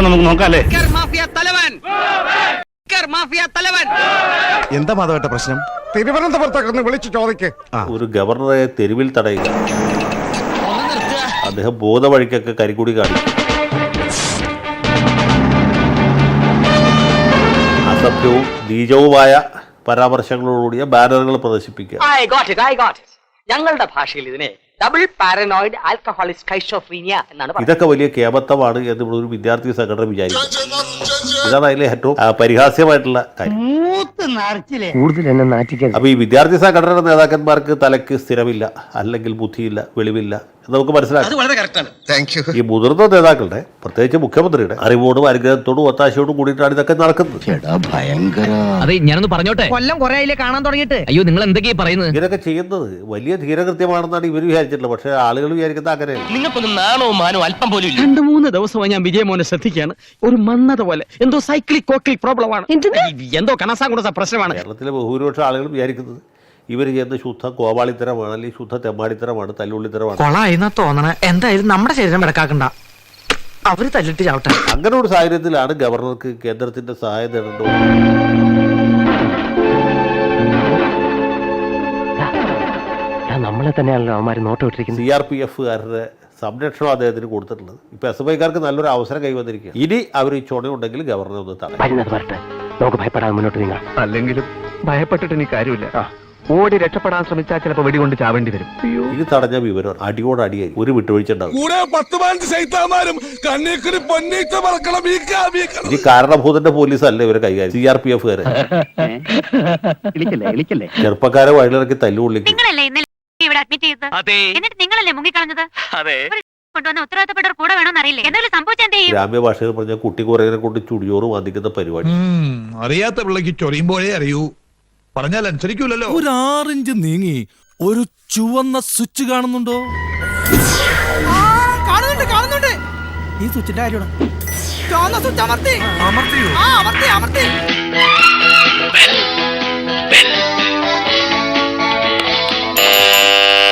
അപ്പൊ നമുക്ക് നോക്കാം അല്ലേ മാഫിയ തലവൻ. മാഫിയ തലവൻ. എന്താ മാധവേട്ട പ്രശ്നം? തിരുവനന്തപുരത്തൊക്കെ വിളിച്ചു ചോദിക്ക്. ഒരു ഗവർണറെ തെരുവിൽ തടയുക. അദ്ദേഹം ബോധവഴിക്കൊക്കെ വഴിക്കൊക്കെ കരിക്കൂടി കാണിക്കും. അസഭ്യവും നീചവുമായ പരാമർശങ്ങളോടുകൂടിയ ബാനറുകൾ പ്രദർശിപ്പിക്കുക. I got it I got it ഞങ്ങളുടെ ഭാഷയിൽ ഇതിനെ ഡബിൾ പാരനോയിഡ് ആൽക്കഹോളിക് സ്കൈഷോഫ്രീനിയ എന്നാണ് ഇതൊക്കെ വലിയ കേബത്തമാണ് എന്ന് ഒരു വിദ്യാർത്ഥി സംഘടന വിചാരിക്കും ഇതാണ് അതിലെ ഏറ്റവും പരിഹാസ്യമായിട്ടുള്ള കാര്യം. കൂടുതൽ എന്നെ നാറ്റിക്കരുത്. അപ്പൊ ഈ വിദ്യാർത്ഥി സംഘടനയുടെ നേതാക്കന്മാർക്ക് തലയ്ക്ക് സ്ഥിരമില്ല അല്ലെങ്കിൽ ബുദ്ധിയില്ല വെളിവില്ല എന്ന് നമുക്ക് മനസ്സിലാക്കാം. ഈ മുതിർന്ന നേതാക്കളുടെ പ്രത്യേകിച്ച് മുഖ്യമന്ത്രിയുടെ അറിവോടും അനുഗ്രഹത്തോടും ഒത്താശയോടും കൂടിയിട്ടാണ് ഇതൊക്കെ നടക്കുന്നത്. അതെ ഞാനൊന്ന് പറഞ്ഞോട്ടെ? കൊല്ലം കുറെ അതിലെ കാണാൻ തുടങ്ങിയിട്ട്? അയ്യോ നിങ്ങൾ എന്തൊക്കെയാ പറയുന്നത്? ഇതൊക്കെ ചെയ്യുന്നത് വലിയ ധീരകൃത്യമാണെന്നാണ് ഇവർ വിചാരിച്ചിട്ടുള്ളത്. പക്ഷേ ആളുകൾ വിചാരിക്കുന്നത് അങ്ങനെയല്ല. നിങ്ങൾക്കൊന്നും നാണോ മാനോ അല്പം പോലും ഇല്ല. രണ്ടു മൂന്ന് ദിവസമായി ഞാൻ വിജയമോനെ ശ്രദ്ധിക്കുകയാണ്. ഒരു മന്നത പോലെ എന്തോ സൈക്ലിക് കോക്ലിക് പ്രോബ്ലമാണ് എന്തോ കനസാ കണസാകുണ്ട പ്രശ്നമാണ്. കേരളത്തിലെ ബഹുഭൂരിപക്ഷം ആളുകൾ വിചാരിക്കുന്നത് ഇവർ ചെയ്യുന്ന ശുദ്ധ കോവാളിത്തരമാണ് അല്ലെങ്കിൽ ശുദ്ധ തെമ്മാടിത്തരമാണ് തല്ലുള്ളിത്തരമാണ്. കൊളായിന്ന തോന്നണ. എന്തായാലും നമ്മുടെ ശരീരം കിടക്കാക്കണ്ട അവർ തല്ലിട്ട് ചാവട്ടെ. അങ്ങനെ ഒരു സാഹചര്യത്തിലാണ് ഗവർണർക്ക് കേന്ദ്രത്തിന്റെ സഹായം തേടേണ്ടത്. നമ്മളെ തന്നെയാണല്ലോ അവന്മാർ നോട്ട് വിട്ടിരിക്കുന്നത് സി ആർ പി എഫുകാരുടെ സംരക്ഷണം അദ്ദേഹത്തിന് കൊടുത്തിട്ടുള്ളത്. ഇപ്പൊ എസ് എഫ് ഐക്കാർക്ക് നല്ലൊരു അവസരം കൈവന്നിരിക്കുക ഇനി അവർ ഈ ചുണയുണ്ടെങ്കിൽ ഗവർണർ ഒന്ന് തടയും. മുന്നോട്ട് നീങ്ങാം. അല്ലെങ്കിലും ഭയപ്പെട്ടിട്ട് ഇനി കാര്യമില്ല. ഓടി രക്ഷപ്പെടാൻ ശ്രമിച്ചാൽ ചിലപ്പോൾ വെടികൊണ്ട് ചാവേണ്ടി വരും. ഇത് തടഞ്ഞ വിവരം അടിയോട് അടിയായി ഒരു വിട്ടുവീഴ്ച വീക്കണം ഇനി കാരണഭൂതന്റെ പോലീസ് അല്ല ഇവരെ കൈകാര്യം സി ആർ പി എഫുകാരെ ചെറുപ്പക്കാരെ വഴിയിലിറക്കി തല്ലുകൊള്ളിക്കും. അഡ്മിറ്റ് ചെയ്തത് അതെ. എന്നിട്ട് നിങ്ങളല്ലേ മുങ്ങിക്കളഞ്ഞത്? അതെ. കൊണ്ടുവന്ന ഉത്തരവാദിത്തപ്പെട്ടവർ കൂടെ വേണമെന്ന് അറിയില്ലേ? എന്തെങ്കിലും സംഭവിച്ചാൽ എന്ത് ചെയ്യും? ഗ്രാമ്യ ഭാഷയിൽ പറഞ്ഞ കുട്ടി കുറേനെ കൊണ്ട് ചുടിയോറ് വാദിക്കുന്ന പരിപാടി. അറിയാത്ത പിള്ളക്ക് ചൊറിയുമ്പോഴേ അറിയൂ. പറഞ്ഞാൽ അനുസരിക്കൂലല്ലോ. ഒരു ആറിഞ്ച് നീങ്ങി ഒരു ചുവന്ന സ്വിച്ച് കാണുന്നുണ്ടോ? കാണുന്നുണ്ട് കാണുന്നുണ്ട്. ഈ സ്വിച്ചിന്റെ കാര്യമാണ്. ചുവന്ന സ്വിച്ച് അമർത്തി. അമർത്തിയോ? ആ അമർത്തി അമർത്തി.